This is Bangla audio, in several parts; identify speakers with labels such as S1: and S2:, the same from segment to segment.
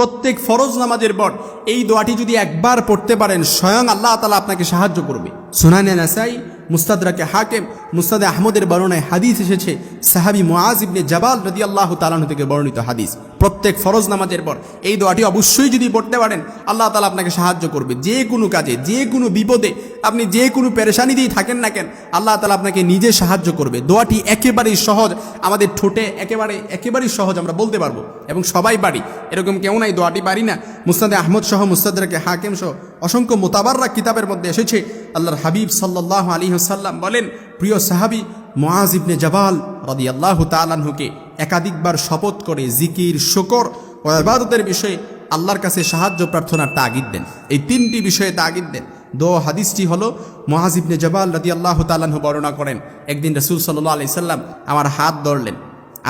S1: প্রত্যেক ফরজ নামাজের পর এই দোয়াটি যদি একবার পড়তে পারেন, স্বয়ং আল্লাহ তালা আপনাকে সাহায্য করবে। সুনানে নাসাই, মুস্তাদরাকে হাকেম, মুস্তাদে আহমদের বর্ণায় হাদিস এসেছে, সাহাবি মোয়াজ ইবনে জাবাল রদি আল্লাহ তালানু থেকে বর্ণিত হাদিস। প্রত্যেক ফরজ নামাজের পর এই দোয়াটি অবশ্যই যদি পড়তে পারেন, আল্লাহ তালা আপনাকে সাহায্য করবে। যে কোনো কাজে, যে কোনো বিপদে আপনি যে কোনো পেরেশানি দিয়ে থাকেন না কেন, আল্লাহ তালা আপনাকে নিজে সাহায্য করবে। দোয়াটি একেবারেই সহজ, আমাদের ঠোঁটে একেবারে, একেবারেই সহজ আমরা বলতে পারব এবং সবাই পারি। এরকম কেউ নাই, দোয়াটি পারি না। মুস্তাদে আহমদ সহ মুস্তাদরাকে হাকিম সহ, অসংখ্য মোতাবাররা কিতাবের মধ্যে এসেছে। আল্লাহর হাবিব সাল্লাহ আলী সাল্লাম বলেন, প্রিয় সাহাবি মোয়াজ ইবনে জবাল রদি আল্লাহ তালানহুকে একাধিকবার শপথ করে জিকির, শকর ও ইবাদতের বিষয়ে আল্লাহর কাছে সাহায্য প্রার্থনার তাগিদ দেন। এই তিনটি বিষয়ে তাগিদ দেন। দো হাদিসটি হলো মহাজিবনে জবাল রদি আল্লাহ তালাহু বর্ণনা করেন, একদিন রসুল সাল্লাহ আলি সাল্লাম আমার হাত ধরলেন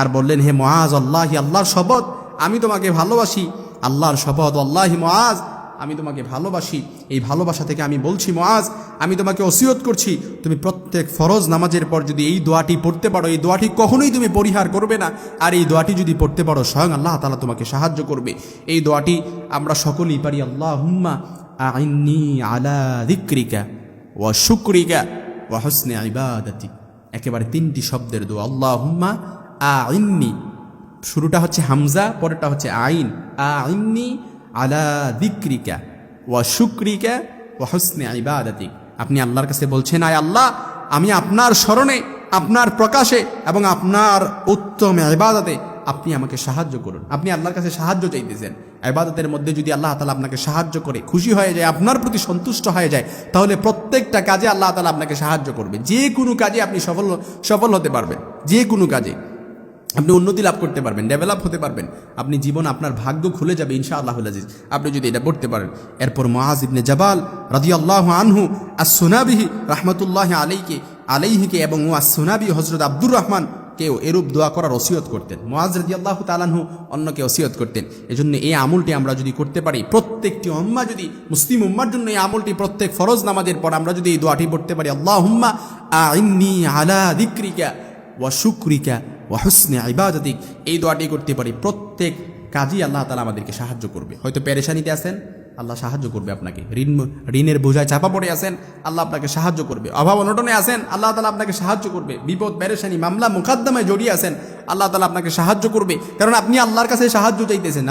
S1: আর বললেন, হে মহাজ আল্লাহি আল্লাহর শপথ, আমি তোমাকে ভালোবাসি। আল্লাহর শপথ আল্লাহি মহাজ আমি তোমাকে ভালোবাসি, এই ভালোবাসা থেকে আমি বলছি মহাজ আমি তোমাকে ওসিয়ত করছি, তুমি প্রত্যেক ফরজ নামাজের পর যদি এই দোয়াটি পড়তে পারো, এই দোয়াটি কখনোই তুমি পরিহার করবে না। আর এই দোয়াটি যদি পড়তে পারো, স্বয়ং আল্লাহ তালা তোমাকে সাহায্য করবে। এই দোয়াটি আমরা সকলেই পারি আল্লাহ হুম্মা আইন্নি আলা দিক্রিকা ওয়া শুক্রিকা ওয়া হসনে ইবাদাতি। একেবারে তিনটি শব্দের দোয়া আল্লাহ হুম্মা আইন্নি। শুরুটা হচ্ছে হামজা, পরেরটা হচ্ছে আইন। আইন্নি আলা দিক্রিকা ওয়া শুক্রিকা ওয়া হসনে ইবাদাতি আপনি আল্লাহর কাছে বলছেন, আয় আল্লাহ, আমি আপনার স্মরণে, আপনার প্রকাশে এবং আপনার উত্তম ইবাদতে আপনি আমাকে সাহায্য করুন। আপনি আল্লাহর কাছে সাহায্য চাইতেছেন। ইবাদতের মধ্যে যদি আল্লাহ তালা আপনাকে সাহায্য করে, খুশি হয়ে যায়, আপনার প্রতি সন্তুষ্ট হয়ে যায়, তাহলে প্রত্যেকটা কাজে আল্লাহ তালা আপনাকে সাহায্য করবে। যে কোনো কাজে আপনি সফল সফল হতে পারবেন। যে কোনো কাজে। আপনি উন্নতি লাভ করতে পারবেন ডেভেলপ হতে পারবেন। আপনি জীবন আপনার ভাগ্য খুলে যাবে ইনশা আল্লাহ আজিজ। আপনি যদি এটা পড়তে পারেন। এরপর মহাজ ইবনে জাবাল রাজি আল্লাহ আনহু আসোনাবিহি রহমতুল্লাহ আলাইকে আলাইহিকে এবং ও আর সোনাবি হজরত আব্দুর রহমান কেউ এরূপ দোয়া করার ওসিয়ত করতেন। মোয়াজ রাজি আল্লাহ তালানহু অন্যকে ওসিয়ত করতেন। এজন্য এই আমলটি আমরা যদি করতে পারি, প্রত্যেকটি উম্মা যদি, মুসলিম উম্মার জন্য এই আমলটি প্রত্যেক ফরজ নামাজের পর আমরা যদি এই দোয়াটি পড়তে পারি আল্লাহ হুম্মা আলা দিক্রিকা ওয়া শুক্রিকা ওয়া হুসনে ইবাদতিক, এই দোয়াটি করতে পারি প্রত্যেক কাজই আল্লাহ তালা আমাদেরকে সাহায্য করবে। হয়তো পেরেশানিতে আছেন, আল্লাহ সাহায্য করবে আপনাকে। ঋণ, ঋণের বোঝায় চাপা পড়ে আছেন, আল্লাহ আপনাকে সাহায্য করবে। অভাব অনটনে আছেন, আল্লাহ তালা আপনাকে সাহায্য করবে। বিপদ, পেরেশানি, মামলা মুখাদ্দমায় জড়িয়ে আছেন, আল্লাহ তালা আপনাকে সাহায্য করবে। কারণ আপনি আল্লাহর কাছে সাহায্য চাইতেছেন